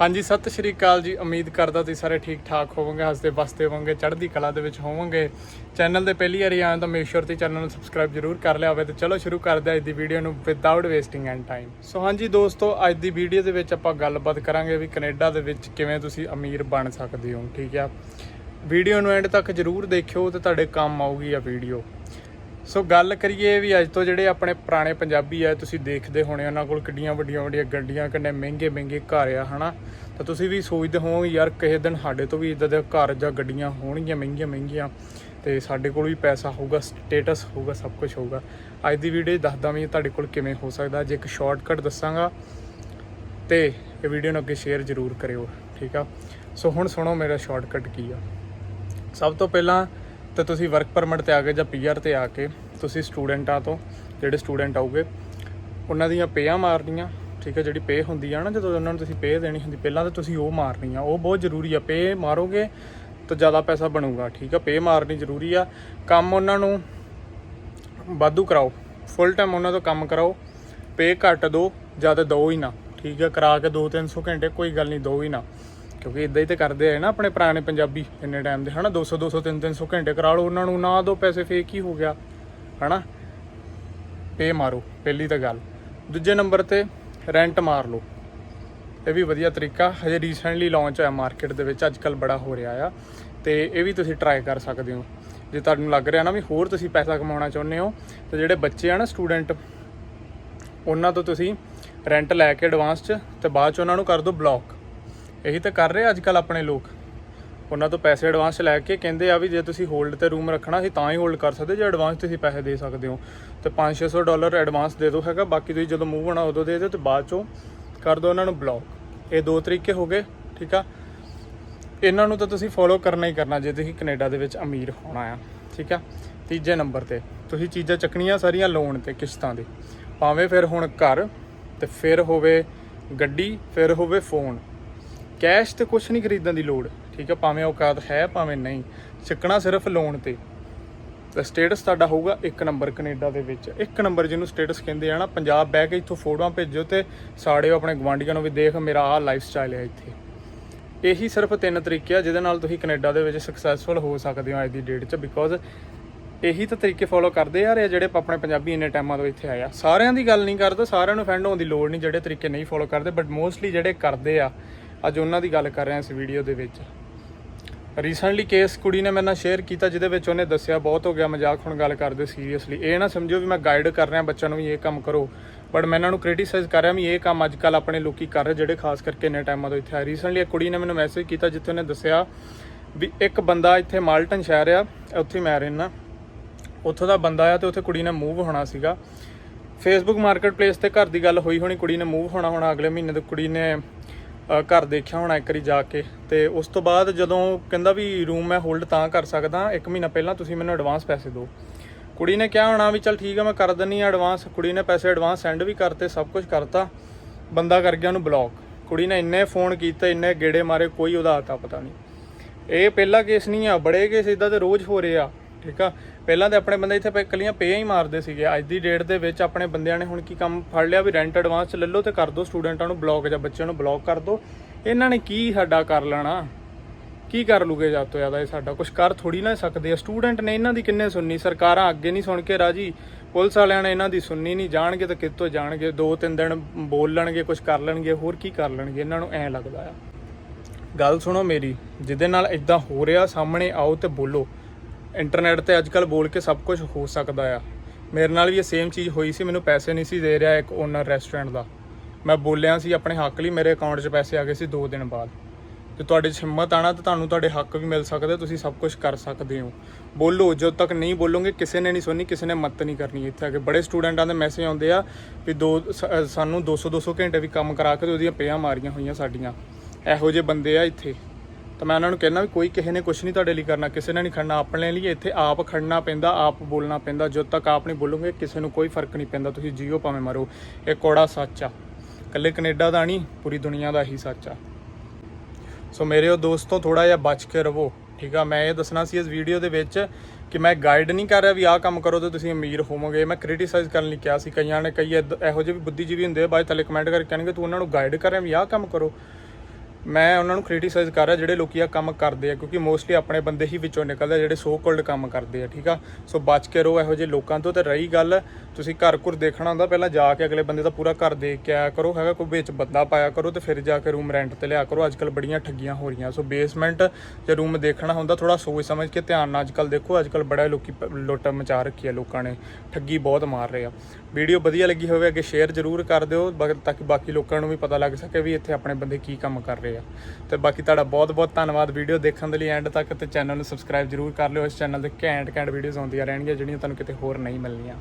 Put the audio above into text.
ਹਾਂਜੀ, ਸਤਿ ਸ਼੍ਰੀ ਅਕਾਲ ਜੀ। ਉਮੀਦ ਕਰਦਾ ਤੁਸੀਂ ਸਾਰੇ ਠੀਕ ਠਾਕ ਹੋਵੋਗੇ, ਹੱਸਦੇ ਵਸਦੇ ਹੋਵੋਗੇ, ਚੜ੍ਹਦੀ ਕਲਾ ਦੇ ਵਿੱਚ ਹੋਵੋਗੇ। ਚੈਨਲ ਦੇ ਪਹਿਲੀ ਵਾਰੀ ਆਏ ਤਾਂ ਮੇਕ ਤੇ ਚੈਨਲ ਨੂੰ ਸਬਸਕ੍ਰਾਈਬ ਜਰੂਰ ਕਰ ਲਿਆ ਹੋਵੇ ਤੇ ਚਲੋ ਸ਼ੁਰੂ ਕਰਦੇ ਹਾਂ ਅੱਜ ਦੀ ਵੀਡੀਓ ਨੂੰ without wasting and time so ਹਾਂਜੀ ਦੋਸਤੋ, ਅੱਜ ਦੀ ਵੀਡੀਓ ਦੇ ਵਿੱਚ ਆਪਾਂ ਗੱਲਬਾਤ ਕਰਾਂਗੇ ਵੀ ਕੈਨੇਡਾ ਦੇ ਵਿੱਚ ਕਿਵੇਂ ਤੁਸੀਂ ਅਮੀਰ ਬਣ ਸਕਦੇ ਹੋ, ਠੀਕ ਆ? ਵੀਡੀਓ ਨੂੰ ਐਂਡ ਤੱਕ ਜਰੂਰ ਦੇਖਿਓ ਤੇ ਤੁਹਾਡੇ ਕੰਮ ਆਊਗੀ ਆ ਵੀਡੀਓ ਸੋ ਗੱਲ ਕਰੀਏ ਵੀ ਅੱਜ ਤੋਂ ਜਿਹੜੇ ਆਪਣੇ ਪੁਰਾਣੇ ਪੰਜਾਬੀ ਆ, ਤੁਸੀਂ ਦੇਖਦੇ ਹੋਣੇ ਉਹਨਾਂ ਕੋਲ ਕਿੱਡੀਆਂ ਵੱਡੀਆਂ ਵੱਡੀਆਂ ਗੱਡੀਆਂ, ਕਿੰਨੇ ਮਹਿੰਗੇ ਮਹਿੰਗੇ ਘਰ ਆ, ਹਨਾ? ਤਾਂ ਤੁਸੀਂ ਵੀ ਸੋਚਦੇ ਹੋਵੋਗੇ ਯਾਰ ਕਿਸੇ ਦਿਨ ਸਾਡੇ ਤੋਂ ਵੀ ਇਦਾਂ ਦੇ ਘਰ ਜਾਂ ਗੱਡੀਆਂ ਹੋਣਗੀਆਂ ਮਹਿੰਗੀਆਂ ਮਹਿੰਗੀਆਂ, ਤੇ ਸਾਡੇ ਕੋਲ ਵੀ ਪੈਸਾ ਹੋਊਗਾ ਸਟੇਟਸ ਹੋਊਗਾ, ਸਭ ਕੁਝ ਹੋਊਗਾ। ਅੱਜ ਦੀ ਵੀਡੀਓ ਦੱਸਦਾ ਵੀ ਤੁਹਾਡੇ ਕੋਲ ਕਿਵੇਂ ਹੋ ਸਕਦਾ ਜੇ ਇੱਕ ਸ਼ਾਰਟਕਟ ਦੱਸਾਂਗਾ, ਤੇ ਇਹ ਵੀਡੀਓ ਨੂੰ ਅੱਗੇ ਸ਼ੇਅਰ ਜ਼ਰੂਰ ਕਰਿਓ, ਠੀਕ ਆ? ਸੋ ਹੁਣ ਸੁਣੋ ਮੇਰਾ ਸ਼ਾਰਟਕਟ ਕੀ ਆ। ਸਭ ਤੋਂ ਪਹਿਲਾਂ ਤਾਂ ਤੁਸੀਂ ਵਰਕ ਪਰਮਿਟ ਤੇ ਆ ਕੇ ਜਾਂ ਪੀਆਰ ਤੇ ਆ ਕੇ ਤੁਸੀਂ ਸਟੂਡੈਂਟਾਂ ਤੋਂ, ਜਿਹੜੇ ਸਟੂਡੈਂਟ ਆਉਗੇ ਉਹਨਾਂ ਦੀਆਂ ਪੇਆਂ ਮਾਰਨੀਆਂ, ਠੀਕ ਹੈ, ਜਿਹੜੀ ਪੇ ਹੁੰਦੀ ਆ ਨਾ, ਜਦੋਂ ਉਹਨਾਂ ਨੂੰ ਤੁਸੀਂ ਪੇ ਦੇਣੀ ਹੁੰਦੀ, ਪਹਿਲਾਂ ਤਾਂ ਤੁਸੀਂ ਉਹ ਮਾਰਨੀ ਆ ਉਹ ਬਹੁਤ ਜ਼ਰੂਰੀ ਆ ਪੇ ਮਾਰੋਗੇ ਤਾਂ ਜ਼ਿਆਦਾ ਪੈਸਾ ਬਣੂਗਾ, ਠੀਕ ਆ ਪੇ ਮਾਰਨੀ ਜ਼ਰੂਰੀ ਆ, ਕੰਮ ਉਹਨਾਂ ਨੂੰ ਵਾਧੂ ਕਰਾਓ ਫੁੱਲ ਟਾਈਮ ਉਹਨਾਂ ਤੋਂ ਕੰਮ ਕਰਾਓ ਪੇ ਘੱਟ ਦਿਓ ਜ਼ਿਆਦਾ ਦਿਓ ਹੀ ਨਾ, ਠੀਕ ਹੈ, ਕਰਾ ਕੇ 2-300 ਘੰਟੇ, ਕੋਈ ਗੱਲ ਨਹੀਂ ਦਿਓ ਹੀ ਨਾ। ਕਿਉਂਕਿ ਇਦਾਂ ਹੀ ਤੇ ਕਰਦੇ ਆ ਨਾ ਆਪਣੇ ਪੁਰਾਣੇ ਪੰਜਾਬੀ ਇੰਨੇ ਟਾਈਮ ਦੇ, ਹਨਾ? 200 200 300 ਘੰਟੇ ਕਰਾ ਲਓ, ਉਹਨਾਂ ਨੂੰ ਨਾ ਦੋ ਪੈਸੇ ਫੇਕ ਹੀ ਹੋ ਗਿਆ, ਹਨਾ? ਪੇ ਮਾਰੋ, ਪਹਿਲੀ ਤਾਂ ਗੱਲ। ਦੂਜੇ ਨੰਬਰ ਤੇ ਰੈਂਟ ਮਾਰ ਲਓ। ਇਹ ਵੀ ਵਧੀਆ ਤਰੀਕਾ, ਹਜੇ ਰੀਸੈਂਟਲੀ ਲਾਂਚ ਹੋਇਆ ਮਾਰਕੀਟ ਦੇ ਵਿੱਚ ਅੱਜ ਕੱਲ ਬੜਾ ਹੋ ਰਿਹਾ ਆ। ਤੇ ਇਹ ਵੀ ਤੁਸੀਂ ਟਰਾਈ ਕਰ ਸਕਦੇ ਹੋ। ਜੇ ਤੁਹਾਨੂੰ ਲੱਗ ਰਿਹਾ ਨਾ ਵੀ ਹੋਰ ਤੁਸੀਂ ਪੈਸਾ ਕਮਾਉਣਾ ਚਾਹੁੰਦੇ ਹੋ, ਤੇ ਜਿਹੜੇ ਬੱਚੇ ਆ ਨਾ ਸਟੂਡੈਂਟ ਉਹਨਾਂ ਤੋਂ ਤੁਸੀਂ ਰੈਂਟ ਲੈ ਕੇ ਐਡਵਾਂਸ 'ਚ, ਤੇ ਬਾਅਦ 'ਚ ਉਹਨਾਂ ਨੂੰ ਕਰ ਦਿਓ ਬਲੌਕ ਇਹੀ ਤਾਂ ਕਰ ਰਹੇ ਅੱਜ ਕੱਲ ਆਪਣੇ ਲੋਕ। ਉਹਨਾਂ ਤੋਂ ਪੈਸੇ ਐਡਵਾਂਸ ਲੈ ਕੇ ਕਹਿੰਦੇ ਆ ਵੀ ਜੇ ਤੁਸੀਂ ਹੋਲਡ ਤੇ ਰੂਮ ਰੱਖਣਾ ਸੀ ਤਾਂ ਹੀ ਹੋਲਡ ਕਰ ਸਕਦੇ, ਜੇ ਐਡਵਾਂਸ ਤੁਸੀਂ ਪੈਸੇ ਦੇ ਸਕਦੇ ਹੋ। ਤੇ 5-600 ਡਾਲਰ ਐਡਵਾਂਸ ਦੇ ਦਿਓ ਹੈਗਾ, ਬਾਕੀ ਤੁਸੀਂ ਜਦੋਂ ਮੂਵ ਹੋਣਾ ਉਦੋਂ ਦੇ ਦਿਓ ਤੇ ਬਾਅਦ 'ਚੋਂ ਕਰ ਦਿਓ ਉਹਨਾਂ ਨੂੰ ਬਲੌਕ ਇਹ ਦੋ ਤਰੀਕੇ ਹੋ ਗਏ, ਠੀਕ ਆ? ਇਹਨਾਂ ਨੂੰ ਤਾਂ ਤੁਸੀਂ ਫੋਲੋ ਕਰਨਾ ਹੀ ਕਰਨਾ, ਜੇ ਤੁਸੀਂ ਕੈਨੇਡਾ ਦੇ ਵਿੱਚ ਅਮੀਰ ਹੋਣਾ ਆ, ਠੀਕ ਆ? ਤੀਜੇ ਨੰਬਰ ਤੇ, ਤੁਸੀਂ ਚੀਜ਼ਾਂ ਚੱਕਣੀਆਂ ਸਾਰੀਆਂ ਲੋਨ ਤੇ, ਕਿਸ਼ਤਾਂ ਦੇ। ਭਾਵੇਂ ਫਿਰ ਹੁਣ ਘਰ, ਤੇ ਫਿਰ ਹੋਵੇ ਗੱਡੀ, ਫਿਰ ਹੋਵੇ ਫੋਨ ਕੈਸ਼ ਤੇ ਕੁਝ ਨਹੀਂ ਖਰੀਦਣ ਦੀ ਲੋੜ, ਠੀਕ ਹੈ, ਭਾਵੇਂ ਔਕਾਤ ਹੈ, ਭਾਵੇਂ ਨਹੀਂ। ਚੱਕਣਾ ਸਿਰਫ ਲੋਨ ਤੇ। ਤਾਂ ਸਟੇਟਸ ਤੁਹਾਡਾ ਹੋਊਗਾ ਇੱਕ ਨੰਬਰ ਕੈਨੇਡਾ ਦੇ ਵਿੱਚ। ਇੱਕ ਨੰਬਰ ਜਿਹਨੂੰ ਸਟੇਟਸ ਕਹਿੰਦੇ ਆ ਨਾ, ਪੰਜਾਬ ਬਹਿ ਕੇ ਇੱਥੋਂ ਫੋਟੋਆਂ ਭੇਜੋ ਤੇ ਸਾੜਿਓ ਆਪਣੇ ਗਵਾਂਢੀਆਂ ਨੂੰ ਵੀ ਦੇਖ, ਮੇਰਾ ਆਹ ਲਾਈਫ ਸਟਾਈਲ ਹੈ ਇੱਥੇ। ਇਹੀ ਸਿਰਫ ਤਿੰਨ ਤਰੀਕੇ ਆ, ਜਿਹਦੇ ਨਾਲ ਤੁਸੀਂ ਕੈਨੇਡਾ ਦੇ ਵਿੱਚ ਸਕਸੈਸਫੁਲ ਹੋ ਸਕਦੇ ਹੋ ਅੱਜ ਦੀ ਡੇਟ 'ਚ ਬਿਕੋਜ਼ ਇਹੀ ਤਾਂ ਤਰੀਕੇ ਫੋਲੋ ਕਰਦੇ ਆ ਰਹੇ ਜਿਹੜੇ ਆਪਣੇ ਪੰਜਾਬੀ ਇੰਨੇ ਟਾਈਮਾਂ ਤੋਂ ਇੱਥੇ ਆਏ ਆ। ਸਾਰਿਆਂ ਦੀ ਗੱਲ ਨਹੀਂ ਕਰਦਾ, ਸਾਰਿਆਂ ਨੂੰ ਫੈਂਡ ਹੋਣ ਦੀ ਲੋੜ ਨਹੀਂ, ਜਿਹੜੇ ਤਰੀਕੇ ਨਹੀਂ ਫੋਲੋ ਕਰਦੇ ਬਟ ਮੋਸਟਲੀ ਜਿਹੜੇ ਕਰਦੇ ਆ ਅੱਜ ਉਹਨਾਂ ਦੀ ਗੱਲ ਕਰ ਰਹੇ ਹਾਂ ਇਸ ਵੀਡੀਓ ਦੇ ਵਿੱਚ। ਰੀਸੈਂਟਲੀ ਕੇਸ ਕੁੜੀ ਨੇ ਮੇਰੇ ਨਾਲ ਸ਼ੇਅਰ ਕੀਤਾ, ਜਿਹਦੇ ਵਿੱਚ ਉਹਨੇ ਦੱਸਿਆ, ਬਹੁਤ ਹੋ ਗਿਆ ਮਜ਼ਾਕ ਹੁਣ ਗੱਲ ਕਰਦੇ ਸੀਰੀਅਸਲੀ ਇਹ ਨਾ ਸਮਝੋ ਵੀ ਮੈਂ ਗਾਈਡ ਕਰ ਰਿਹਾ, ਬੱਚਿਆਂ ਨੂੰ ਵੀ ਇਹ ਕੰਮ ਕਰੋ। ਬਟ ਮੈਂ ਇਹਨਾਂ ਨੂੰ ਕ੍ਰਿਟਿਸਾਈਜ਼ ਕਰ ਰਿਹਾ ਵੀ ਇਹ ਕੰਮ ਅੱਜ ਕੱਲ ਆਪਣੇ ਲੋਕੀ ਕਰ ਰਹੇ, ਜਿਹੜੇ ਖਾਸ ਕਰਕੇ ਇੰਨੇ ਟਾਈਮਾਂ ਤੋਂ ਇੱਥੇ ਆ ਰੀਸੈਂਟਲੀ ਇੱਕ ਕੁੜੀ ਨੇ ਮੈਨੂੰ ਮੈਸੇਜ ਕੀਤਾ, ਜਿੱਥੇ ਉਹਨੇ ਦੱਸਿਆ ਵੀ ਇੱਕ ਬੰਦਾ ਇੱਥੇ ਮਾਲਟਨ ਸ਼ਹਿਰ ਆ, ਉੱਥੇ ਮੈਂ ਰਹਿਣਾ ਉੱਥੋਂ ਦਾ ਬੰਦਾ ਆ ਤੇ ਉੱਥੇ ਕੁੜੀ ਨੇ ਮੂਵ ਹੋਣਾ ਸੀਗਾ। ਫੇਸਬੁੱਕ ਮਾਰਕੀਟ ਪਲੇਸ ਤੇ ਘਰ ਦੀ ਗੱਲ ਹੋਈ ਹੋਣੀ, ਕੁੜੀ ਨੇ ਮੂਵ ਹੋਣਾ ਹੋਣਾ ਅਗਲੇ ਮਹੀਨੇ ਤੋਂ ਕੁੜੀ ਨੇ ਘਰ ਦੇਖਿਆ ਹੋਣਾ ਇੱਕ ਵਾਰੀ ਜਾ ਕੇ। ਤੇ ਉਸ ਤੋਂ ਬਾਅਦ ਜਦੋਂ ਕਹਿੰਦਾ ਵੀ ਰੂਮ ਮੈਂ ਹੋਲਡ ਤਾਂ ਕਰ ਸਕਦਾ, ਇੱਕ ਮਹੀਨਾ ਪਹਿਲਾਂ ਤੁਸੀਂ ਮੈਨੂੰ ਐਡਵਾਂਸ ਪੈਸੇ ਦਿਓ। ਕੁੜੀ ਨੇ ਕਿਹਾ ਹੋਣਾ ਵੀ ਚਲ ਠੀਕ ਆ, ਮੈਂ ਕਰ ਦਿੰਨੀ ਆ ਐਡਵਾਂਸ ਕੁੜੀ ਨੇ ਪੈਸੇ ਐਡਵਾਂਸ ਸੈਂਡ ਵੀ ਕਰਤੇ, ਸਭ ਕੁਝ ਕਰਤਾ। ਬੰਦਾ ਕਰ ਗਿਆ ਉਹਨੂੰ ਬਲੌਕ ਕੁੜੀ ਨੇ ਇੰਨੇ ਫੋਨ ਕੀਤੇ, ਇੰਨੇ ਗੇੜੇ ਮਾਰੇ, ਕੋਈ ਉਹਦਾ ਆਤਾ ਪਤਾ ਨਹੀਂ। ਇਹ ਪਹਿਲਾ ਕੇਸ ਨਹੀਂ ਆ, ਬੜੇ ਕੇਸ ਇਦਾਂ ਤੇ ਰੋਜ਼ ਹੋ ਰਹੇ ਆ। ਠੀਕ ਆ? ਪਹਿਲਾਂ ਤੇ ਆਪਣੇ ਬੰਦੇ ਇੱਥੇ ਪਏ ਇਕੱਲੀਆਂ ਪੇ ਹੀ ਮਾਰਦੇ ਸੀਗੇ। ਅੱਜ ਦੀ ਡੇਟ ਦੇ ਵਿੱਚ ਆਪਣੇ ਬੰਦਿਆਂ ਨੇ ਹੁਣ ਕੀ ਕੰਮ ਫੜ ਲਿਆ ਵੀ ਰੈਂਟ ਐਡਵਾਂਸ ਲੈ ਲਓ ਤੇ ਕਰ ਦਿਓ ਸਟੂਡੈਂਟਾਂ ਨੂੰ ਬਲੌਕ ਜਾਂ ਬੱਚਿਆਂ ਨੂੰ ਬਲੌਕ ਕਰ ਦਿਓ ਇਹਨਾਂ ਨੇ ਕੀ ਸਾਡਾ ਕਰ ਲੈਣਾ? ਕੀ ਕਰ ਲੂਗੇ ਜਦ ਤੋਂ ਜ਼ਿਆਦਾ ਇਹ ਸਾਡਾ? ਕੁਝ ਕਰ ਥੋੜੀ ਨਾ ਸਕਦੇ ਆ। ਸਟੂਡੈਂਟ ਨੇ ਇਹਨਾਂ ਦੀ ਕਿੰਨੇ ਸੁਣਨੀ? ਸਰਕਾਰਾਂ ਅੱਗੇ ਨਹੀਂ ਸੁਣ ਕੇ ਰਾਜੀ। ਪੁਲਿਸ ਵਾਲਿਆਂ ਨੇ ਇਹਨਾਂ ਦੀ ਸੁਣਨੀ ਨਹੀਂ। ਜਾਣਗੇ ਤਾਂ ਕਿੱਥੋਂ ਜਾਣਗੇ? ਦੋ ਤਿੰਨ ਦਿਨ ਬੋਲਣਗੇ ਕੁਝ ਕਰ ਲੈਣਗੇ, ਹੋਰ ਕੀ ਕਰ ਲੈਣਗੇ? ਇਹਨਾਂ ਨੂੰ ਐਂ ਲੱਗਦਾ ਆ। ਗੱਲ ਸੁਣੋ ਮੇਰੀ। ਜਿਹਦੇ ਨਾਲ ਇਦਾਂ ਹੋ ਰਿਹਾ, ਸਾਹਮਣੇ ਆਓ ਤੇ ਬੋਲੋ। ਇੰਟਰਨੈਟ ਤੇ ਅੱਜਕੱਲ ਬੋਲ ਕੇ ਸਭ ਕੁਝ ਹੋ ਸਕਦਾ ਆ। ਮੇਰੇ ਨਾਲ ਵੀ ਇਹ ਸੇਮ ਚੀਜ਼ ਹੋਈ ਸੀ ਮੈਨੂੰ ਪੈਸੇ ਨਹੀਂ ਸੀ ਦੇ ਰਿਹਾ ਇੱਕ ਓਨਰ ਰੈਸਟੋਰੈਂਟ ਦਾ। ਮੈਂ ਬੋਲਿਆ ਸੀ ਆਪਣੇ ਹੱਕ ਲਈ ਮੇਰੇ ਅਕਾਊਂਟ 'ਚ ਪੈਸੇ ਆ ਗਏ ਸੀ 2 ਦਿਨ ਬਾਅਦ। ਤੇ ਤੁਹਾਡੇ 'ਚ ਹਿੰਮਤ ਆਣਾ ਤਾਂ ਤੁਹਾਨੂੰ ਤੁਹਾਡੇ ਹੱਕ ਵੀ ਮਿਲ ਸਕਦੇ ਤੁਸੀਂ ਸਭ ਕੁਝ ਕਰ ਸਕਦੇ ਹੋ। ਬੋਲੋ ਜਦੋਂ ਤੱਕ ਨਹੀਂ ਬੋਲੋਗੇ ਕਿਸੇ ਨੇ ਨਹੀਂ ਸੁਣਨੀ ਕਿਸੇ ਨੇ ਮਦਦ ਨਹੀਂ ਕਰਨੀ ਇੱਥੇ ਆ ਕੇ। ਬੜੇ ਸਟੂਡੈਂਟਾਂ ਦੇ ਮੈਸੇਜ ਆਉਂਦੇ ਆ ਵੀ ਦੋ ਸ- ਅ, ਸਾਨੂੰ 200 200 ਘੰਟੇ ਵੀ ਕੰਮ ਕਰਾ ਕੇ ਤੇ ਉਹਦੀਆਂ ਪੇਆਂ ਮਾਰੀਆਂ ਹੋਈਆਂ ਸਾਡੀਆਂ। ਇਹੋ ਜਿਹੇ ਬੰਦੇ ਆ ਇੱਥੇ। ਤਾਂ ਮੈਂ ਉਹਨਾਂ ਨੂੰ ਕਹਿੰਦਾ ਵੀ ਕੋਈ ਕਿਸੇ ਨੇ ਕੁਝ ਨਹੀਂ ਤੁਹਾਡੇ ਲਈ ਕਰਨਾ, ਕਿਸੇ ਨੇ ਨਹੀਂ ਖੜਨਾ, ਆਪਣੇ ਲਈ ਇੱਥੇ ਆਪ ਖੜਨਾ ਪੈਂਦਾ, ਆਪ ਬੋਲਣਾ ਪੈਂਦਾ, ਜਦੋਂ ਤੱਕ ਆਪ ਨਹੀਂ ਬੋਲੋਗੇ ਕਿਸੇ ਨੂੰ ਕੋਈ ਫ਼ਰਕ ਨਹੀਂ ਪੈਂਦਾ, ਤੁਸੀਂ ਜੀਓ ਭਾਵੇਂ ਮਰੋ। ਇਹ ਕੋੜਾ ਸੱਚ ਆ। ਇਕੱਲੇ ਕੈਨੇਡਾ ਦਾ ਨਹੀਂ, ਪੂਰੀ ਦੁਨੀਆ ਦਾ ਹੀ ਸੱਚ ਆ। ਸੋ ਮੇਰੇ ਉਹ ਦੋਸਤੋ ਥੋੜਾ ਜਿਹਾ ਬਚ ਕੇ ਰਵੋ, ਠੀਕ ਆ? ਮੈਂ ਇਹ ਦੱਸਣਾ ਸੀ ਇਸ ਵੀਡੀਓ ਦੇ ਵਿੱਚ ਕਿ ਮੈਂ ਗਾਈਡ ਨਹੀਂ ਕਰ ਰਿਹਾ ਵੀ ਆਹ ਕੰਮ ਕਰੋ ਤੇ ਤੁਸੀਂ ਅਮੀਰ ਹੋਵੋਗੇ। ਮੈਂ ਕ੍ਰਿਟਿਸਾਈਜ਼ ਕਰਨ ਲਈ ਕਿਹਾ ਸੀ, ਕਈਆਂ ਨੇ ਕਈ ਏਦ- ਇਹੋ ਜਿਹੇ ਵੀ ਬੁੱਧੀਜੀਵੀ ਹੁੰਦੇ ਆ, ਬਾਅਦ ਥੱਲੇ ਕਮੈਂਟ ਕਰਕੇ ਕਹਿਣਗੇ, ਤੂੰ ਉਹਨਾਂ ਨੂੰ ਗਾਈਡ ਕਰ ਰਿਹਾ ਵੀ ਆਹ ਕੰਮ ਕਰੋ। ਮੈਂ ਉਹਨਾਂ ਨੂੰ ਕ੍ਰਿਟਿਸਾਈਜ਼ ਕਰ ਰਿਹਾ ਜਿਹੜੇ ਲੋਕੀ ਆ ਕੰਮ ਕਰਦੇ ਆ, ਕਿਉਂਕਿ ਮੋਸਟਲੀ ਆਪਣੇ ਬੰਦੇ ਹੀ ਵਿੱਚੋਂ ਨਿਕਲਦੇ ਆ, ਜਿਹੜੇ ਸੋ ਕੋਲਡ ਕੰਮ ਕਰਦੇ ਆ, ਠੀਕ ਆ? ਸੋ ਬਚ ਕੇ ਰਹੋ ਇਹੋ ਜਿਹੇ ਲੋਕਾਂ ਤੋਂ ਤੇ ਰਹੀ ਗੱਲ, ਤੁਸੀਂ ਘਰ ਘਰ ਦੇਖਣਾ ਹੁੰਦਾ, ਪਹਿਲਾਂ ਜਾ ਕੇ ਅਗਲੇ ਬੰਦੇ ਦਾ ਪੂਰਾ ਘਰ ਦੇਖ ਕੇ ਆਇਆ ਕਰੋ, ਹੈਗਾ ਕੋਈ ਵਿੱਚ ਬੰਦਾ ਪਾਇਆ ਕਰੋ ਤੇ ਫਿਰ ਜਾ ਕੇ ਰੂਮ ਰੈਂਟ ਤੇ ਲਿਆ ਕਰੋ ਅੱਜਕੱਲ ਬੜੀਆਂ ਠੱਗੀਆਂ ਹੋ ਰਹੀਆਂ। ਸੋ ਬੇਸਮੈਂਟ ਜਾਂ ਰੂਮ ਦੇਖਣਾ ਹੁੰਦਾ ਥੋੜਾ ਸੋਚ ਸਮਝ ਕੇ ਧਿਆਨ ਨਾਲ ਅੱਜਕੱਲ ਦੇਖੋ ਅੱਜਕੱਲ ਬੜਾ ਲੋਕੀ ਪ- ਲੁੱਟ ਮਚਾ ਰੱਖੀ ਆ ਲੋਕਾਂ ਨੇ, ਠੱਗੀ ਬਹੁਤ ਮਾਰ ਰਹੇ ਆ। ਵੀਡੀਓ ਵਧੀਆ ਲੱਗੀ ਹੋਵੇ, ਅੱਗੇ ਸ਼ੇਅਰ ਜ਼ਰੂਰ ਕਰ ਦਿਓ ਬਾ- ਤਾਂ ਕਿ ਬਾਕੀ ਲੋਕਾਂ ਨੂੰ ਵੀ ਪਤਾ ਲੱਗ ਸਕੇ ਵੀ ਇੱਥੇ ਆਪਣੇ ਬੰਦੇ ਕੀ ਕੰਮ ਕਰ ਰਹੇ ਆ ਤੇ ਬਾਕੀ ਤੁਹਾਡਾ ਬਹੁਤ ਬਹੁਤ ਧੰਨਵਾਦ ਵੀਡੀਓ ਦੇਖਣ ਦੇ ਲਈ ਐਂਡ ਤੱਕ ਤੇ ਚੈਨਲ ਨੂੰ ਸਬਸਕ੍ਰਾਈਬ ਜ਼ਰੂਰ ਕਰ ਲਿਓ। ਇਸ ਚੈਨਲ ਤੇ ਘੈਂਟ ਘੈਂਟ ਵੀਡੀਓਜ਼ ਆਉਂਦੀਆਂ ਰਹਿਣਗੀਆਂ ਜਿਹੜੀਆਂ ਤੁਹਾਨੂੰ ਕਿਤੇ ਹੋਰ ਨਹੀਂ ਮਿਲਣੀਆਂ।